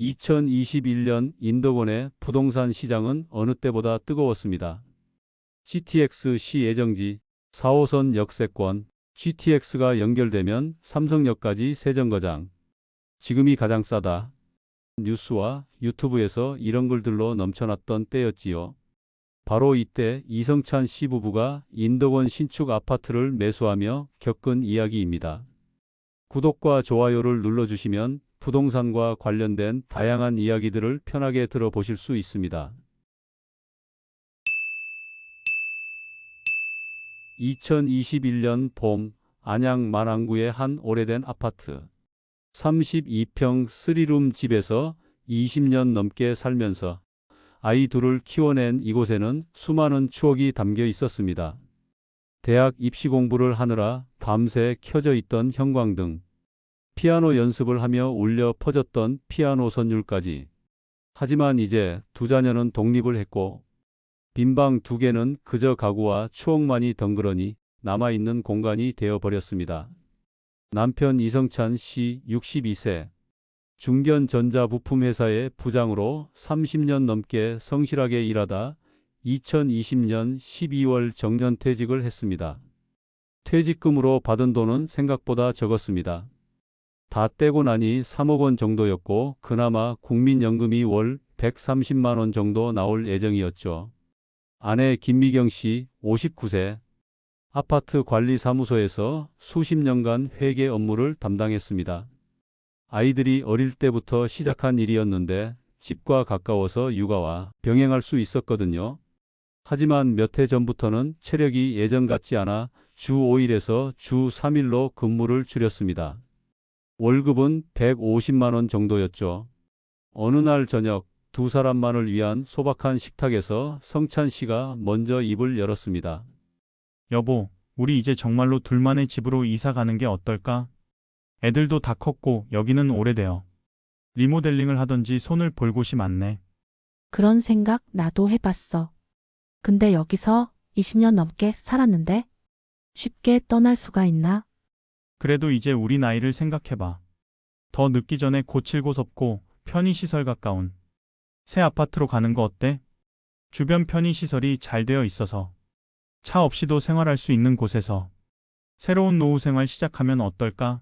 2021년 인도권의 부동산 시장은 어느 때보다 뜨거웠습니다. GTX 시 예정지 4호선 역세권 GTX가 연결되면 삼성역까지 세정거장 지금이 가장 싸다. 뉴스와 유튜브에서 이런 글들로 넘쳐났던 때였지요. 바로 이때 이성찬 씨 부부가 인도권 신축 아파트를 매수하며 겪은 이야기입니다. 구독과 좋아요를 눌러주시면 부동산과 관련된 다양한 이야기들을 편하게 들어보실 수 있습니다. 2021년 봄 안양 만안구의 한 오래된 아파트 32평 3룸 집에서 20년 넘게 살면서 아이 둘을 키워낸 이곳에는 수많은 추억이 담겨 있었습니다. 대학 입시 공부를 하느라 밤새 켜져 있던 형광등, 피아노 연습을 하며 울려 퍼졌던 피아노 선율까지. 하지만 이제 두 자녀는 독립을 했고 빈방 두 개는 그저 가구와 추억만이 덩그러니 남아있는 공간이 되어버렸습니다. 남편 이성찬 씨 62세. 중견 전자부품회사의 부장으로 30년 넘게 성실하게 일하다 2020년 12월 정년퇴직을 했습니다. 퇴직금으로 받은 돈은 생각보다 적었습니다. 다 떼고 나니 3억 원 정도였고 그나마 국민연금이 월 130만 원 정도 나올 예정이었죠. 아내 김미경 씨 59세 아파트 관리 사무소에서 수십 년간 회계 업무를 담당했습니다. 아이들이 어릴 때부터 시작한 일이었는데 집과 가까워서 육아와 병행할 수 있었거든요. 하지만 몇 해 전부터는 체력이 예전 같지 않아 주 5일에서 주 3일로 근무를 줄였습니다. 월급은 150만 원 정도였죠. 어느 날 저녁 두 사람만을 위한 소박한 식탁에서 성찬 씨가 먼저 입을 열었습니다. 여보, 우리 이제 정말로 둘만의 집으로 이사 가는 게 어떨까? 애들도 다 컸고 여기는 오래돼요. 리모델링을 하던지 손을 볼 곳이 많네. 그런 생각 나도 해봤어. 근데 여기서 20년 넘게 살았는데 쉽게 떠날 수가 있나? 그래도 이제 우리 나이를 생각해봐. 더 늦기 전에 고칠 곳 없고 편의시설 가까운 새 아파트로 가는 거 어때? 주변 편의시설이 잘 되어 있어서 차 없이도 생활할 수 있는 곳에서 새로운 노후 생활 시작하면 어떨까?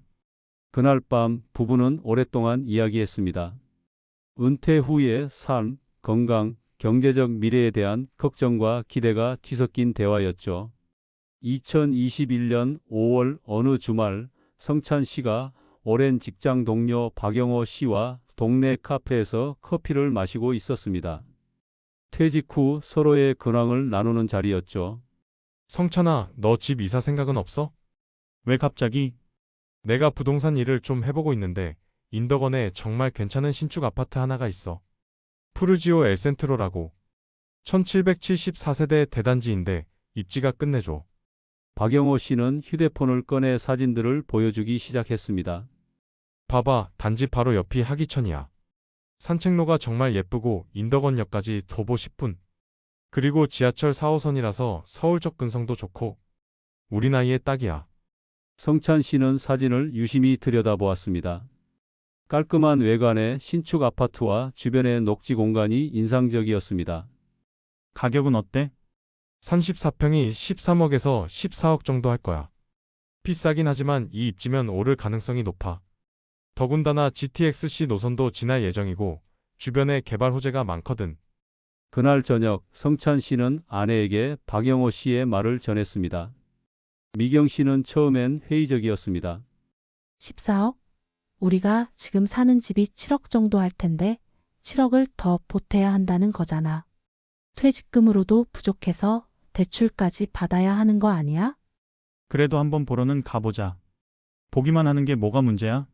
그날 밤 부부는 오랫동안 이야기했습니다. 은퇴 후의 삶, 건강, 경제적 미래에 대한 걱정과 기대가 뒤섞인 대화였죠. 2021년 5월 어느 주말 성찬 씨가 오랜 직장 동료 박영호 씨와 동네 카페에서 커피를 마시고 있었습니다. 퇴직 후 서로의 근황을 나누는 자리였죠. 성찬아, 너 집 이사 생각은 없어? 왜 갑자기? 내가 부동산 일을 좀 해보고 있는데 인덕원에 정말 괜찮은 신축 아파트 하나가 있어. 푸르지오 엘센트로라고. 1774세대 대단지인데 입지가 끝내줘. 박영호 씨는 휴대폰을 꺼내 사진들을 보여주기 시작했습니다. 봐봐, 단지 바로 옆이 하기천이야. 산책로가 정말 예쁘고 인덕원역까지 도보 10분. 그리고 지하철 4호선이라서 서울 접근성도 좋고 우리 나이에 딱이야. 성찬 씨는 사진을 유심히 들여다보았습니다. 깔끔한 외관의 신축 아파트와 주변의 녹지 공간이 인상적이었습니다. 가격은 어때? 34평이 13억에서 14억 정도 할 거야. 비싸긴 하지만 이 입지면 오를 가능성이 높아. 더군다나 GTX-C 노선도 지날 예정이고 주변에 개발 호재가 많거든. 그날 저녁 성찬 씨는 아내에게 박영호 씨의 말을 전했습니다. 미경 씨는 처음엔 회의적이었습니다. 14억? 우리가 지금 사는 집이 7억 정도 할 텐데 7억을 더 보태야 한다는 거잖아. 퇴직금으로도 부족해서 대출까지 받아야 하는 거 아니야? 그래도 한번 보러는 가보자. 보기만 하는 게 뭐가 문제야?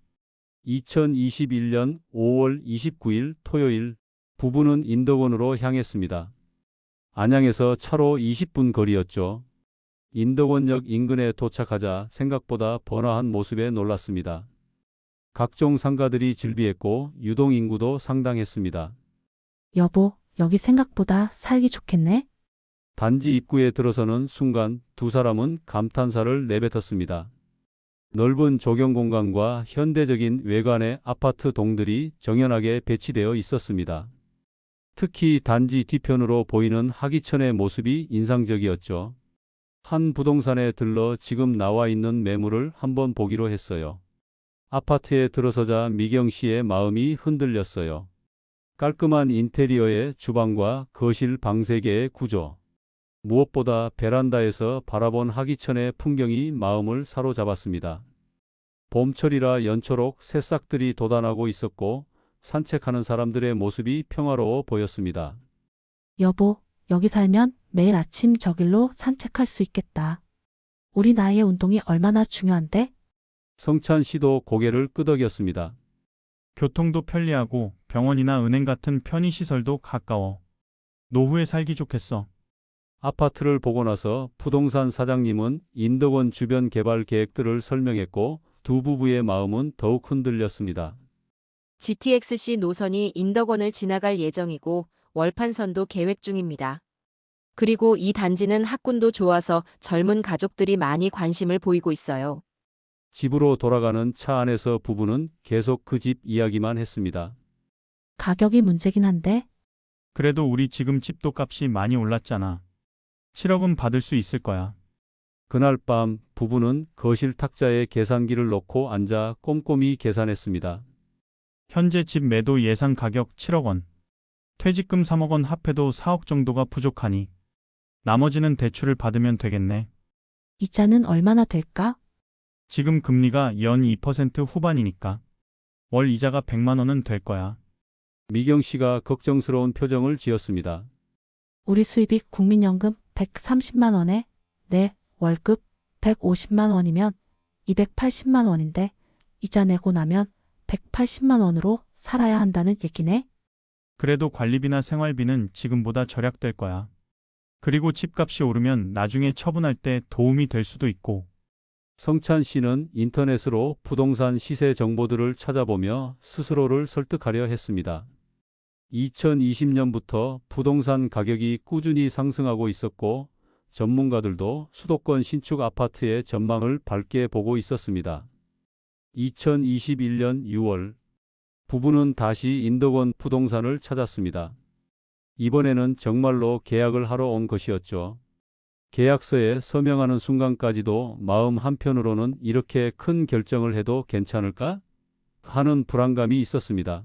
2021년 5월 29일 토요일 부부는 인덕원으로 향했습니다. 안양에서 차로 20분 거리였죠. 인덕원역 인근에 도착하자 생각보다 번화한 모습에 놀랐습니다. 각종 상가들이 즐비했고 유동 인구도 상당했습니다. 여보, 여기 생각보다 살기 좋겠네? 단지 입구에 들어서는 순간 두 사람은 감탄사를 내뱉었습니다. 넓은 조경 공간과 현대적인 외관의 아파트 동들이 정연하게 배치되어 있었습니다. 특히 단지 뒤편으로 보이는 하기천의 모습이 인상적이었죠. 한 부동산에 들러 지금 나와 있는 매물을 한번 보기로 했어요. 아파트에 들어서자 미경 씨의 마음이 흔들렸어요. 깔끔한 인테리어의 주방과 거실 방 3개의 구조. 무엇보다 베란다에서 바라본 하기천의 풍경이 마음을 사로잡았습니다. 봄철이라 연초록 새싹들이 돋아나고 있었고 산책하는 사람들의 모습이 평화로워 보였습니다. 여보, 여기 살면 매일 아침 저길로 산책할 수 있겠다. 우리 나이의 운동이 얼마나 중요한데? 성찬 씨도 고개를 끄덕였습니다. 교통도 편리하고 병원이나 은행 같은 편의시설도 가까워. 노후에 살기 좋겠어. 아파트를 보고 나서 부동산 사장님은 인덕원 주변 개발 계획들을 설명했고 두 부부의 마음은 더욱 흔들렸습니다. GTX-C 노선이 인덕원을 지나갈 예정이고 월판선도 계획 중입니다. 그리고 이 단지는 학군도 좋아서 젊은 가족들이 많이 관심을 보이고 있어요. 집으로 돌아가는 차 안에서 부부는 계속 그 집 이야기만 했습니다. 가격이 문제긴 한데, 그래도 우리 지금 집도 값이 많이 올랐잖아. 7억은 받을 수 있을 거야. 그날 밤 부부는 거실 탁자에 계산기를 놓고 앉아 꼼꼼히 계산했습니다. 현재 집 매도 예상 가격 7억 원. 퇴직금 3억 원 합해도 4억 정도가 부족하니 나머지는 대출을 받으면 되겠네. 이자는 얼마나 될까? 지금 금리가 연 2% 후반이니까 월 이자가 100만 원은 될 거야. 미경 씨가 걱정스러운 표정을 지었습니다. 우리 수입이 국민연금 130만 원에 내 월급 150만 원이면 280만 원인데 이자 내고 나면 180만 원으로 살아야 한다는 얘기네. 그래도 관리비나 생활비는 지금보다 절약될 거야. 그리고 집값이 오르면 나중에 처분할 때 도움이 될 수도 있고 성찬 씨는 인터넷으로 부동산 시세 정보들을 찾아보며 스스로를 설득하려 했습니다. 2020년부터 부동산 가격이 꾸준히 상승하고 있었고 전문가들도 수도권 신축 아파트의 전망을 밝게 보고 있었습니다. 2021년 6월 부부는 다시 인덕원 부동산을 찾았습니다. 이번에는 정말로 계약을 하러 온 것이었죠. 계약서에 서명하는 순간까지도 마음 한편으로는 이렇게 큰 결정을 해도 괜찮을까? 하는 불안감이 있었습니다.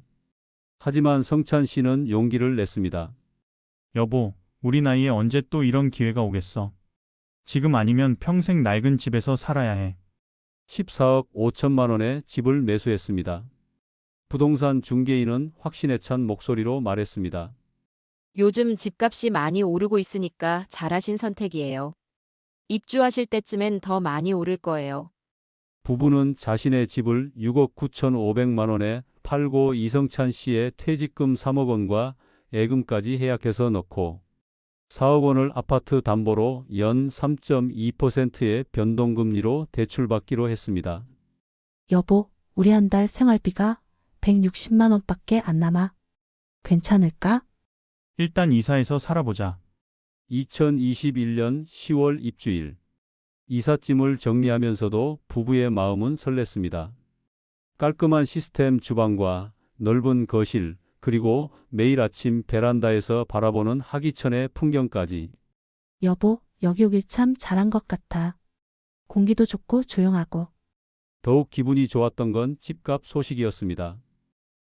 하지만 성찬 씨는 용기를 냈습니다. 여보, 우리 나이에 언제 또 이런 기회가 오겠어. 지금 아니면 평생 낡은 집에서 살아야 해. 14억 5천만 원의 집을 매수했습니다. 부동산 중개인은 확신에 찬 목소리로 말했습니다. 요즘 집값이 많이 오르고 있으니까 잘하신 선택이에요. 입주하실 때쯤엔 더 많이 오를 거예요. 부부는 자신의 집을 6억 9천 5백만 원에 팔고 이성찬 씨의 퇴직금 3억 원과 예금까지 해약해서 넣고 4억 원을 아파트 담보로 연 3.2%의 변동금리로 대출받기로 했습니다. 여보, 우리 한 달 생활비가 160만 원밖에 안 남아. 괜찮을까? 일단 이사해서 살아보자. 2021년 10월 입주일. 이삿짐을 정리하면서도 부부의 마음은 설렜습니다. 깔끔한 시스템 주방과 넓은 거실, 그리고 매일 아침 베란다에서 바라보는 하기천의 풍경까지 여보, 여기 오길 참 잘한 것 같아. 공기도 좋고 조용하고. 더욱 기분이 좋았던 건 집값 소식이었습니다.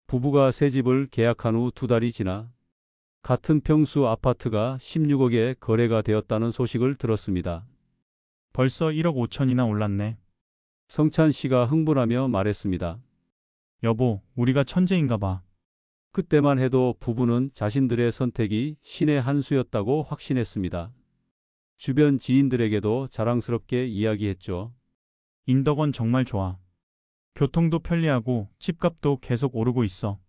부부가 새 집을 계약한 후 두 달이 지나 같은 평수 아파트가 16억에 거래가 되었다는 소식을 들었습니다. 벌써 1억 5천이나 올랐네. 성찬 씨가 흥분하며 말했습니다. 여보, 우리가 천재인가 봐. 그때만 해도 부부는 자신들의 선택이 신의 한 수였다고 확신했습니다. 주변 지인들에게도 자랑스럽게 이야기했죠. 인덕원 정말 좋아. 교통도 편리하고 집값도 계속 오르고 있어.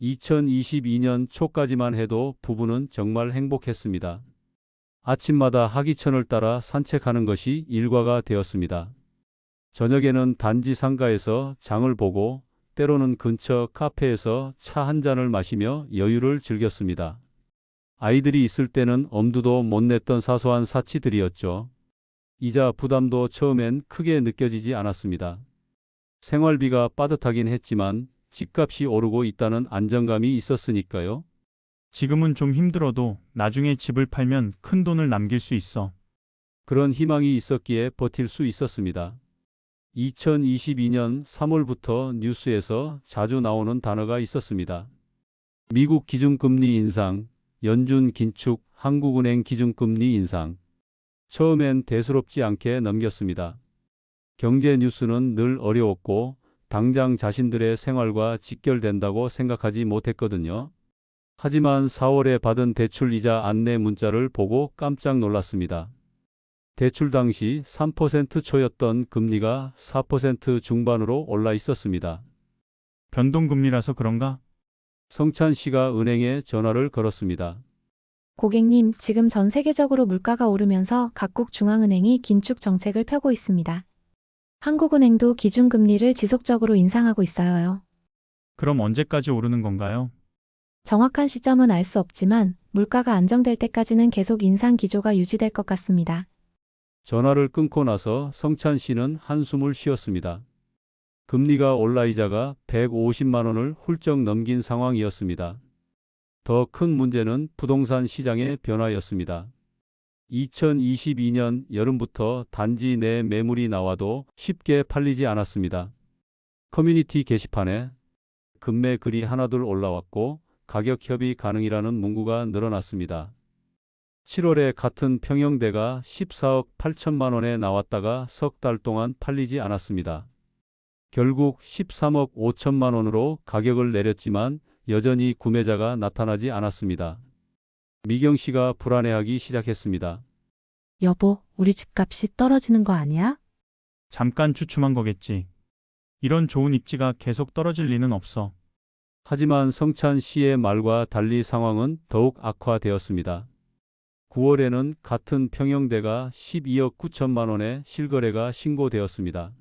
2022년 초까지만 해도 부부는 정말 행복했습니다. 아침마다 하기천을 따라 산책하는 것이 일과가 되었습니다. 저녁에는 단지 상가에서 장을 보고 때로는 근처 카페에서 차 한 잔을 마시며 여유를 즐겼습니다. 아이들이 있을 때는 엄두도 못 냈던 사소한 사치들이었죠. 이자 부담도 처음엔 크게 느껴지지 않았습니다. 생활비가 빠듯하긴 했지만 집값이 오르고 있다는 안정감이 있었으니까요. 지금은 좀 힘들어도 나중에 집을 팔면 큰 돈을 남길 수 있어. 그런 희망이 있었기에 버틸 수 있었습니다. 2022년 3월부터 뉴스에서 자주 나오는 단어가 있었습니다. 미국 기준금리 인상, 연준 긴축, 한국은행 기준금리 인상. 처음엔 대수롭지 않게 넘겼습니다. 경제 뉴스는 늘 어려웠고 당장 자신들의 생활과 직결된다고 생각하지 못했거든요. 하지만 4월에 받은 대출 이자 안내 문자를 보고 깜짝 놀랐습니다. 대출 당시 3% 초였던 금리가 4% 중반으로 올라 있었습니다. 변동금리라서 그런가? 성찬 씨가 은행에 전화를 걸었습니다. 고객님, 지금 전 세계적으로 물가가 오르면서 각국 중앙은행이 긴축 정책을 펴고 있습니다. 한국은행도 기준금리를 지속적으로 인상하고 있어요. 그럼 언제까지 오르는 건가요? 정확한 시점은 알 수 없지만 물가가 안정될 때까지는 계속 인상 기조가 유지될 것 같습니다. 전화를 끊고 나서 성찬 씨는 한숨을 쉬었습니다. 금리가 올라 이자가 150만 원을 훌쩍 넘긴 상황이었습니다. 더 큰 문제는 부동산 시장의 변화였습니다. 2022년 여름부터 단지 내 매물이 나와도 쉽게 팔리지 않았습니다. 커뮤니티 게시판에 금매 글이 하나둘 올라왔고 가격 협의 가능이라는 문구가 늘어났습니다. 7월에 같은 평형대가 14억 8천만 원에 나왔다가 석 달 동안 팔리지 않았습니다. 결국 13억 5천만 원으로 가격을 내렸지만 여전히 구매자가 나타나지 않았습니다. 미경 씨가 불안해하기 시작했습니다. 여보, 우리 집값이 떨어지는 거 아니야? 잠깐 추춤한 거겠지. 이런 좋은 입지가 계속 떨어질 리는 없어. 하지만 성찬 씨의 말과 달리 상황은 더욱 악화되었습니다. 9월에는 같은 평형대가 12억 9천만 원의 실거래가 신고되었습니다.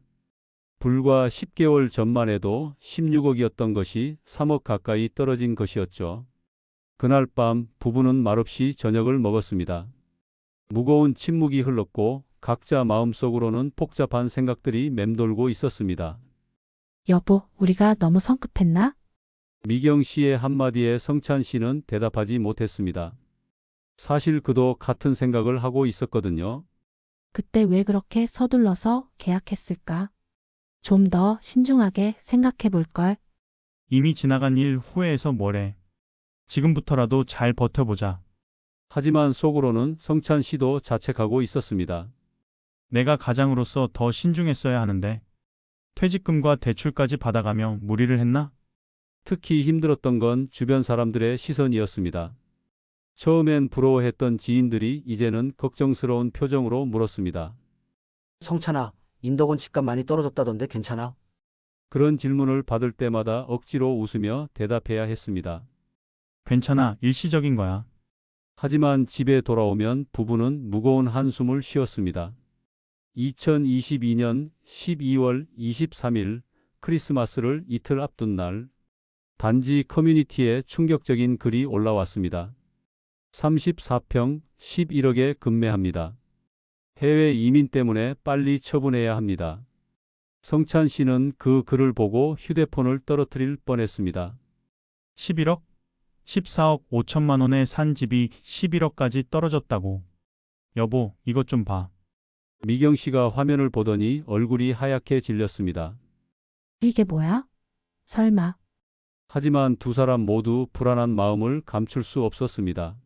불과 10개월 전만 해도 16억이었던 것이 3억 가까이 떨어진 것이었죠. 그날 밤 부부는 말없이 저녁을 먹었습니다. 무거운 침묵이 흘렀고 각자 마음속으로는 복잡한 생각들이 맴돌고 있었습니다. 여보, 우리가 너무 성급했나? 미경 씨의 한마디에 성찬 씨는 대답하지 못했습니다. 사실 그도 같은 생각을 하고 있었거든요. 그때 왜 그렇게 서둘러서 계약했을까? 좀 더 신중하게 생각해 볼 걸. 이미 지나간 일 후회해서 뭐래. 지금부터라도 잘 버텨보자. 하지만 속으로는 성찬 씨도 자책하고 있었습니다. 내가 가장으로서 더 신중했어야 하는데. 퇴직금과 대출까지 받아가며 무리를 했나? 특히 힘들었던 건 주변 사람들의 시선이었습니다. 처음엔 부러워했던 지인들이 이제는 걱정스러운 표정으로 물었습니다. 성찬아, 인덕원 집값 많이 떨어졌다던데 괜찮아? 그런 질문을 받을 때마다 억지로 웃으며 대답해야 했습니다. 괜찮아, 일시적인 거야. 하지만 집에 돌아오면 부부는 무거운 한숨을 쉬었습니다. 2022년 12월 23일 크리스마스를 이틀 앞둔 날 단지 커뮤니티에 충격적인 글이 올라왔습니다. 34평 11억에 급매합니다. 해외 이민 때문에 빨리 처분해야 합니다. 성찬 씨는 그 글을 보고 휴대폰을 떨어뜨릴 뻔했습니다. 11억? 14억 5천만 원에 산 집이 11억까지 떨어졌다고. 여보, 이것 좀 봐. 미경 씨가 화면을 보더니 얼굴이 하얗게 질렸습니다. 이게 뭐야? 설마, 하지만 두 사람 모두 불안한 마음을 감출 수 없었습니다.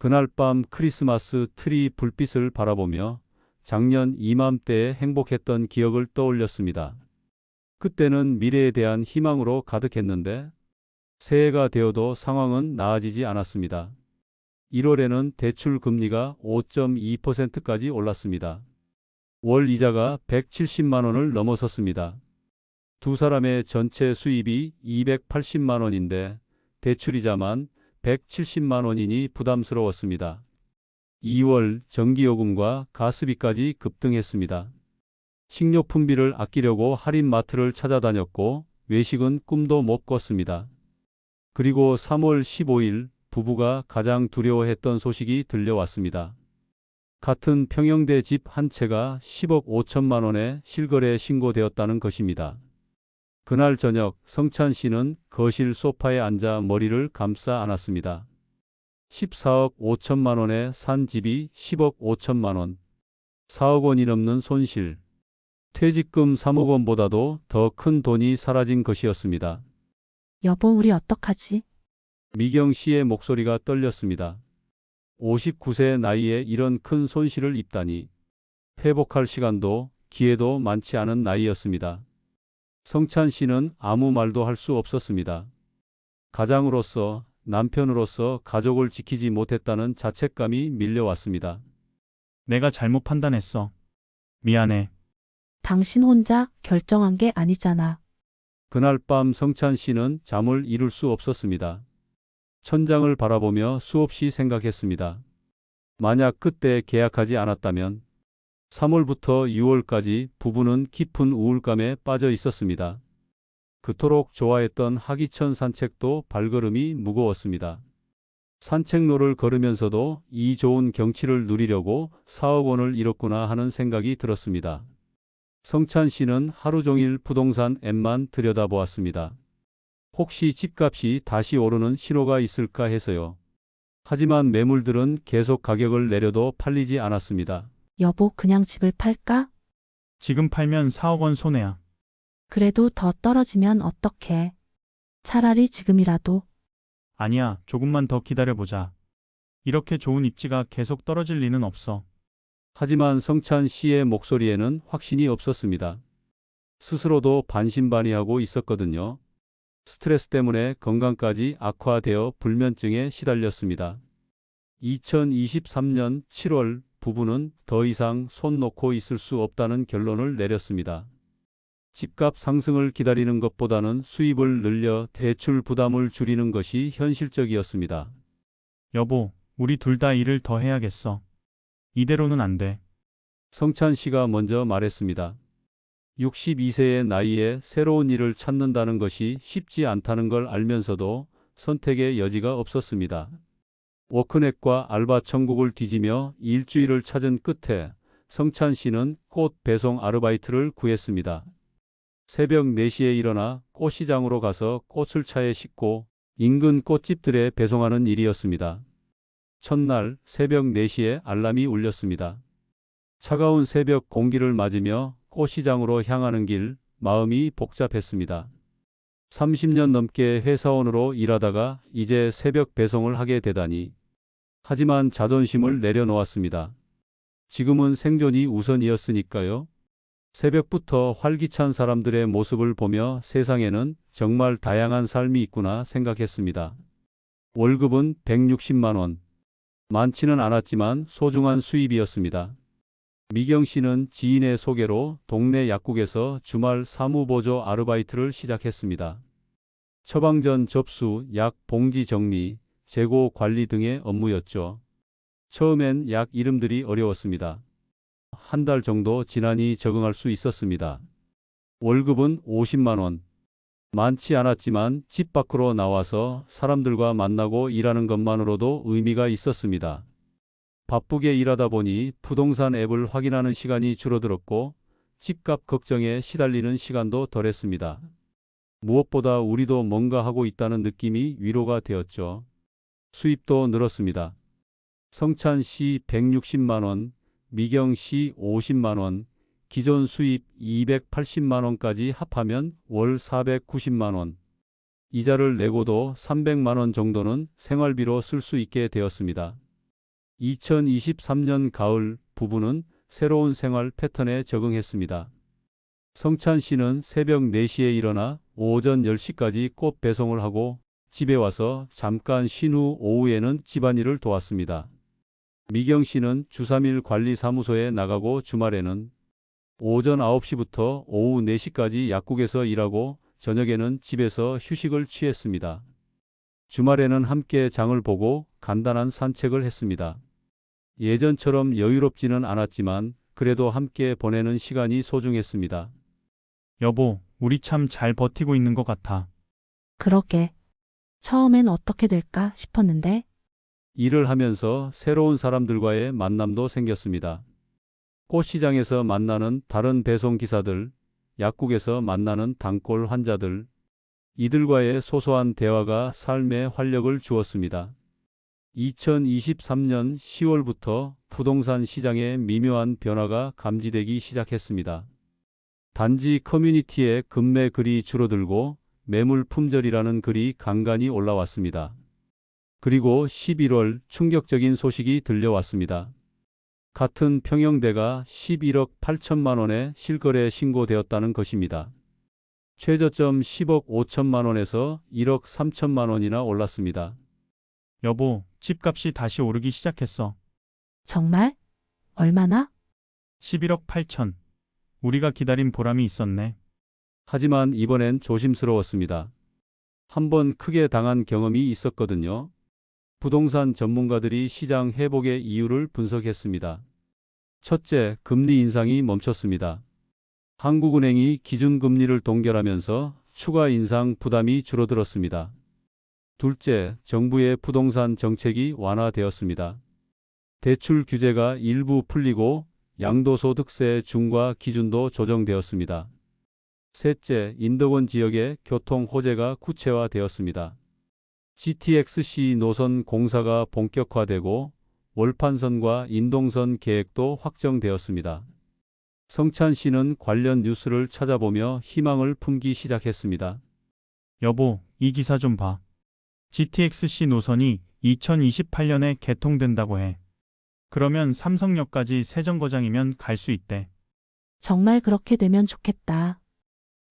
그날 밤 크리스마스 트리 불빛을 바라보며 작년 이맘때에 행복했던 기억을 떠올렸습니다. 그때는 미래에 대한 희망으로 가득했는데 새해가 되어도 상황은 나아지지 않았습니다. 1월에는 대출 금리가 5.2%까지 올랐습니다. 월 이자가 170만 원을 넘어섰습니다. 두 사람의 전체 수입이 280만 원인데 대출 이자만 170만 원이니 부담스러웠습니다. 2월 전기요금과 가스비까지 급등했습니다. 식료품비를 아끼려고 할인마트를 찾아다녔고 외식은 꿈도 못 꿨습니다. 그리고 3월 15일 부부가 가장 두려워했던 소식이 들려왔습니다. 같은 평형대 집 한 채가 10억 5천만 원에 실거래 신고되었다는 것입니다. 그날 저녁 성찬 씨는 거실 소파에 앉아 머리를 감싸 안았습니다. 14억 5천만 원에 산 집이 10억 5천만 원. 4억 원이 넘는 손실. 퇴직금 3억 원보다도 더 큰 돈이 사라진 것이었습니다. 여보, 우리 어떡하지? 미경 씨의 목소리가 떨렸습니다. 59세 나이에 이런 큰 손실을 입다니 회복할 시간도 기회도 많지 않은 나이였습니다. 성찬 씨는 아무 말도 할 수 없었습니다. 가장으로서 남편으로서 가족을 지키지 못했다는 자책감이 밀려왔습니다. 내가 잘못 판단했어. 미안해. 당신 혼자 결정한 게 아니잖아. 그날 밤 성찬 씨는 잠을 이룰 수 없었습니다. 천장을 바라보며 수없이 생각했습니다. 만약 그때 계약하지 않았다면 3월부터 6월까지 부부는 깊은 우울감에 빠져 있었습니다. 그토록 좋아했던 하기천 산책도 발걸음이 무거웠습니다. 산책로를 걸으면서도 이 좋은 경치를 누리려고 4억 원을 잃었구나 하는 생각이 들었습니다. 성찬 씨는 하루 종일 부동산 앱만 들여다보았습니다. 혹시 집값이 다시 오르는 신호가 있을까 해서요. 하지만 매물들은 계속 가격을 내려도 팔리지 않았습니다. 여보, 그냥 집을 팔까? 지금 팔면 4억 원 손해야. 그래도 더 떨어지면 어떡해? 차라리 지금이라도 아니야, 조금만 더 기다려보자. 이렇게 좋은 입지가 계속 떨어질 리는 없어. 하지만 성찬 씨의 목소리에는 확신이 없었습니다. 스스로도 반신반의하고 있었거든요. 스트레스 때문에 건강까지 악화되어 불면증에 시달렸습니다. 2023년 7월 부부는 더 이상 손 놓고 있을 수 없다는 결론을 내렸습니다. 집값 상승을 기다리는 것보다는 수입을 늘려 대출 부담을 줄이는 것이 현실적이었습니다. 여보, 우리 둘 다 일을 더 해야겠어. 이대로는 안 돼. 성찬 씨가 먼저 말했습니다. 62세의 나이에 새로운 일을 찾는다는 것이 쉽지 않다는 걸 알면서도 선택의 여지가 없었습니다. 워크넷과 알바 천국을 뒤지며 일주일을 찾은 끝에 성찬 씨는 꽃 배송 아르바이트를 구했습니다. 새벽 4시에 일어나 꽃시장으로 가서 꽃을 차에 싣고 인근 꽃집들에 배송하는 일이었습니다. 첫날 새벽 4시에 알람이 울렸습니다. 차가운 새벽 공기를 맞으며 꽃시장으로 향하는 길, 마음이 복잡했습니다. 30년 넘게 회사원으로 일하다가 이제 새벽 배송을 하게 되다니. 하지만 자존심을 내려놓았습니다. 지금은 생존이 우선이었으니까요. 새벽부터 활기찬 사람들의 모습을 보며 세상에는 정말 다양한 삶이 있구나 생각했습니다. 월급은 160만 원. 많지는 않았지만 소중한 수입이었습니다. 미경 씨는 지인의 소개로 동네 약국에서 주말 사무보조 아르바이트를 시작했습니다. 처방전 접수, 약 봉지 정리, 재고 관리 등의 업무였죠. 처음엔 약 이름들이 어려웠습니다. 한 달 정도 지나니 적응할 수 있었습니다. 월급은 50만 원. 많지 않았지만 집 밖으로 나와서 사람들과 만나고 일하는 것만으로도 의미가 있었습니다. 바쁘게 일하다 보니 부동산 앱을 확인하는 시간이 줄어들었고 집값 걱정에 시달리는 시간도 덜했습니다. 무엇보다 우리도 뭔가 하고 있다는 느낌이 위로가 되었죠. 수입도 늘었습니다. 성찬 씨 160만 원, 미경 씨 50만 원, 기존 수입 280만 원까지 합하면 월 490만 원. 이자를 내고도 300만 원 정도는 생활비로 쓸 수 있게 되었습니다. 2023년 가을 부부는 새로운 생활 패턴에 적응했습니다. 성찬 씨는 새벽 4시에 일어나 오전 10시까지 꽃 배송을 하고 집에 와서 잠깐 쉰 후 오후에는 집안일을 도왔습니다. 미경 씨는 주3일 관리사무소에 나가고 주말에는 오전 9시부터 오후 4시까지 약국에서 일하고 저녁에는 집에서 휴식을 취했습니다. 주말에는 함께 장을 보고 간단한 산책을 했습니다. 예전처럼 여유롭지는 않았지만 그래도 함께 보내는 시간이 소중했습니다. 여보, 우리 참 잘 버티고 있는 것 같아. 그러게. 처음엔 어떻게 될까 싶었는데 일을 하면서 새로운 사람들과의 만남도 생겼습니다. 꽃시장에서 만나는 다른 배송 기사들, 약국에서 만나는 단골 환자들, 이들과의 소소한 대화가 삶에 활력을 주었습니다. 2023년 10월부터 부동산 시장에 미묘한 변화가 감지되기 시작했습니다. 단지 커뮤니티에 급매 글이 줄어들고 매물 품절이라는 글이 간간히 올라왔습니다. 그리고 11월 충격적인 소식이 들려왔습니다. 같은 평형대가 11억 8천만 원에 실거래 신고되었다는 것입니다. 최저점 10억 5천만 원에서 1억 3천만 원이나 올랐습니다. 여보, 집값이 다시 오르기 시작했어. 정말? 얼마나? 11억 8천. 우리가 기다린 보람이 있었네. 하지만 이번엔 조심스러웠습니다. 한번 크게 당한 경험이 있었거든요. 부동산 전문가들이 시장 회복의 이유를 분석했습니다. 첫째, 금리 인상이 멈췄습니다. 한국은행이 기준금리를 동결하면서 추가 인상 부담이 줄어들었습니다. 둘째, 정부의 부동산 정책이 완화되었습니다. 대출 규제가 일부 풀리고 양도소득세 중과 기준도 조정되었습니다. 셋째, 인덕원 지역의 교통 호재가 구체화되었습니다. GTX-C 노선 공사가 본격화되고 월판선과 인동선 계획도 확정되었습니다. 성찬시는 관련 뉴스를 찾아보며 희망을 품기 시작했습니다. 여보, 이 기사 좀 봐. GTX-C 노선이 2028년에 개통된다고 해. 그러면 삼성역까지 새 정거장이면 갈 수 있대. 정말 그렇게 되면 좋겠다.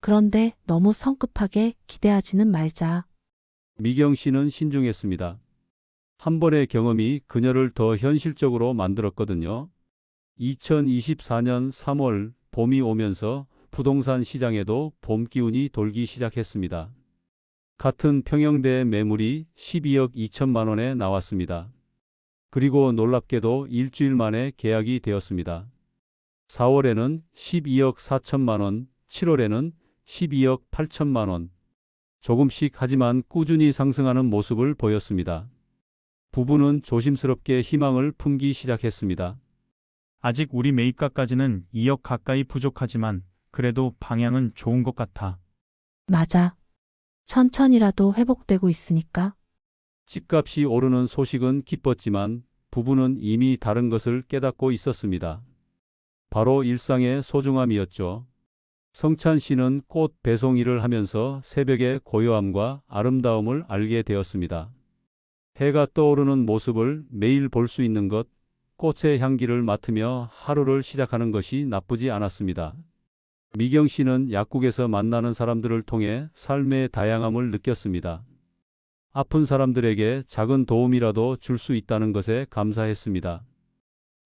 그런데 너무 성급하게 기대하지는 말자. 미경 씨는 신중했습니다. 한 번의 경험이 그녀를 더 현실적으로 만들었거든요. 2024년 3월 봄이 오면서 부동산 시장에도 봄 기운이 돌기 시작했습니다. 같은 평형대 매물이 12억 2천만 원에 나왔습니다. 그리고 놀랍게도 일주일 만에 계약이 되었습니다. 4월에는 12억 4천만 원, 7월에는 12억 8천만 원. 조금씩 하지만 꾸준히 상승하는 모습을 보였습니다. 부부는 조심스럽게 희망을 품기 시작했습니다. 아직 우리 매입가까지는 2억 가까이 부족하지만 그래도 방향은 좋은 것 같아. 맞아. 천천히라도 회복되고 있으니까. 집값이 오르는 소식은 기뻤지만 부부는 이미 다른 것을 깨닫고 있었습니다. 바로 일상의 소중함이었죠. 성찬 씨는 꽃 배송 일을 하면서 새벽의 고요함과 아름다움을 알게 되었습니다. 해가 떠오르는 모습을 매일 볼 수 있는 것, 꽃의 향기를 맡으며 하루를 시작하는 것이 나쁘지 않았습니다. 미경 씨는 약국에서 만나는 사람들을 통해 삶의 다양함을 느꼈습니다. 아픈 사람들에게 작은 도움이라도 줄 수 있다는 것에 감사했습니다.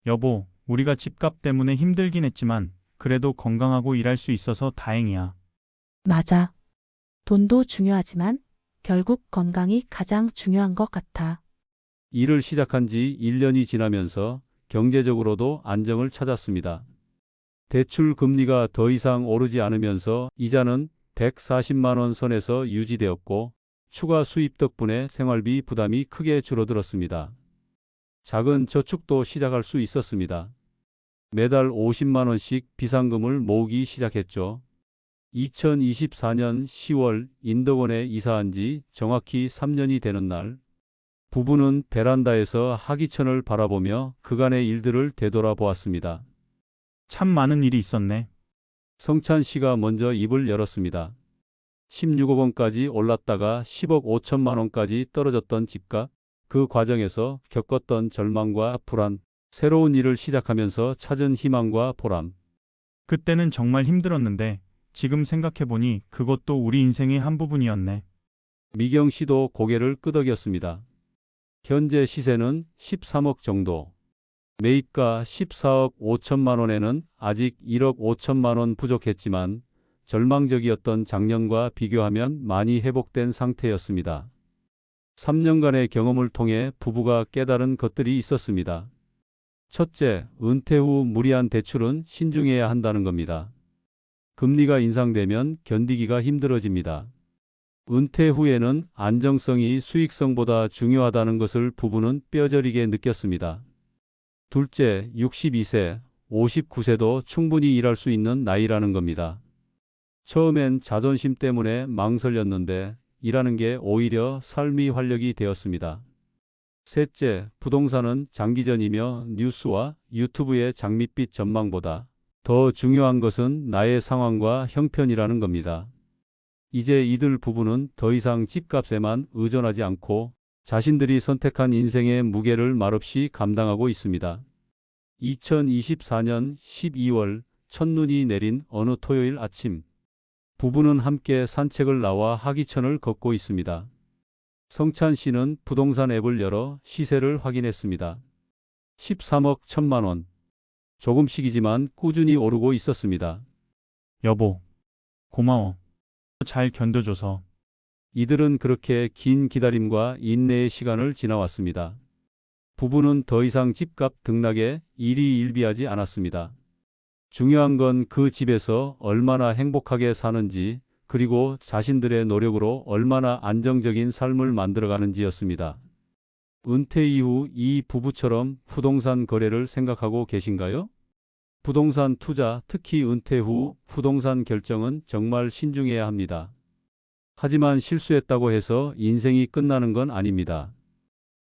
여보, 우리가 집값 때문에 힘들긴 했지만 그래도 건강하고 일할 수 있어서 다행이야. 맞아. 돈도 중요하지만 결국 건강이 가장 중요한 것 같아. 일을 시작한 지 1년이 지나면서 경제적으로도 안정을 찾았습니다. 대출 금리가 더 이상 오르지 않으면서 이자는 140만 원 선에서 유지되었고 추가 수입 덕분에 생활비 부담이 크게 줄어들었습니다. 작은 저축도 시작할 수 있었습니다. 매달 50만 원씩 비상금을 모으기 시작했죠. 2024년 10월 인덕원에 이사한 지 정확히 3년이 되는 날, 부부는 베란다에서 하기천을 바라보며 그간의 일들을 되돌아보았습니다. 참 많은 일이 있었네. 성찬 씨가 먼저 입을 열었습니다. 16억 원까지 올랐다가 10억 5천만 원까지 떨어졌던 집값, 그 과정에서 겪었던 절망과 불안, 새로운 일을 시작하면서 찾은 희망과 보람. 그때는 정말 힘들었는데 지금 생각해보니 그것도 우리 인생의 한 부분이었네. 미경 씨도 고개를 끄덕였습니다. 현재 시세는 13억 정도. 매입가 14억 5천만 원에는 아직 1억 5천만 원 부족했지만 절망적이었던 작년과 비교하면 많이 회복된 상태였습니다. 3년간의 경험을 통해 부부가 깨달은 것들이 있었습니다. 첫째, 은퇴 후 무리한 대출은 신중해야 한다는 겁니다. 금리가 인상되면 견디기가 힘들어집니다. 은퇴 후에는 안정성이 수익성보다 중요하다는 것을 부부는 뼈저리게 느꼈습니다. 둘째, 62세, 59세도 충분히 일할 수 있는 나이라는 겁니다. 처음엔 자존심 때문에 망설였는데 일하는 게 오히려 삶의 활력이 되었습니다. 셋째, 부동산은 장기전이며 뉴스와 유튜브의 장밋빛 전망보다 더 중요한 것은 나의 상황과 형편이라는 겁니다. 이제 이들 부부는 더 이상 집값에만 의존하지 않고 자신들이 선택한 인생의 무게를 말없이 감당하고 있습니다. 2024년 12월 첫눈이 내린 어느 토요일 아침, 부부는 함께 산책을 나와 하기천을 걷고 있습니다. 성찬 씨는 부동산 앱을 열어 시세를 확인했습니다. 13억 1천만 원. 조금씩이지만 꾸준히 오르고 있었습니다. 여보. 고마워. 잘 견뎌줘서. 이들은 그렇게 긴 기다림과 인내의 시간을 지나왔습니다. 부부는 더 이상 집값 등락에 일이 일비하지 않았습니다. 중요한 건 그 집에서 얼마나 행복하게 사는지 그리고 자신들의 노력으로 얼마나 안정적인 삶을 만들어가는지였습니다. 은퇴 이후 이 부부처럼 부동산 거래를 생각하고 계신가요? 부동산 투자, 특히 은퇴 후 부동산 결정은 정말 신중해야 합니다. 하지만 실수했다고 해서 인생이 끝나는 건 아닙니다.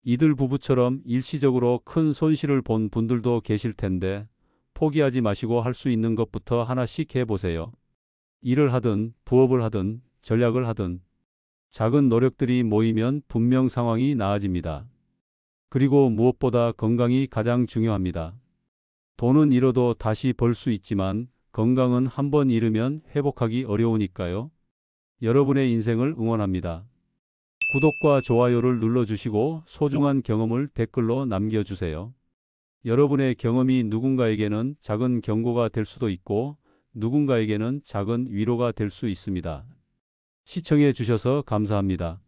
이들 부부처럼 일시적으로 큰 손실을 본 분들도 계실 텐데 포기하지 마시고 할 수 있는 것부터 하나씩 해보세요. 일을 하든 부업을 하든 전략을 하든 작은 노력들이 모이면 분명 상황이 나아집니다. 그리고 무엇보다 건강이 가장 중요합니다. 돈은 잃어도 다시 벌 수 있지만 건강은 한번 잃으면 회복하기 어려우니까요. 여러분의 인생을 응원합니다. 구독과 좋아요를 눌러주시고 소중한 경험을 댓글로 남겨주세요. 여러분의 경험이 누군가에게는 작은 경고가 될 수도 있고 누군가에게는 작은 위로가 될 수 있습니다. 시청해 주셔서 감사합니다.